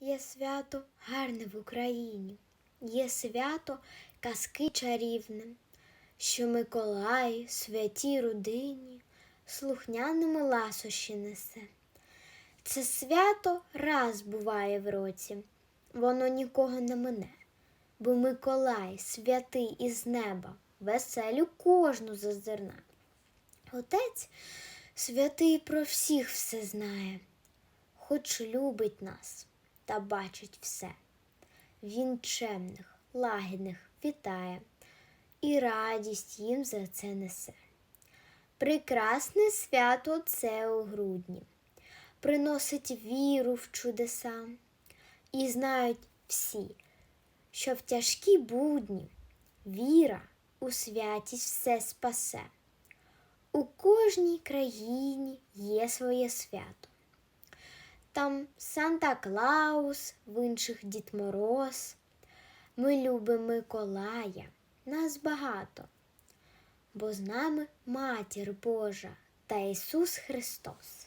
Є свято гарне в Україні, є свято казки чарівне, що Миколай святій родині слухняними ласощі несе. Це свято раз буває в році, воно нікого не мине, бо Миколай святий із неба, веселю кожну зазирне. Отець святий про всіх все знає, хоч любить нас та бачить все. Він чемних, лагідних вітає і радість їм за це несе. Прекрасне свято це у грудні, приносить віру в чудеса, і знають всі, що в тяжкі будні віра у святість все спасе. У кожній країні є своє свято. Там Санта Клаус, в інших Дід Мороз. Ми любимо Миколая, нас багато, бо з нами Матір Божа та Ісус Христос.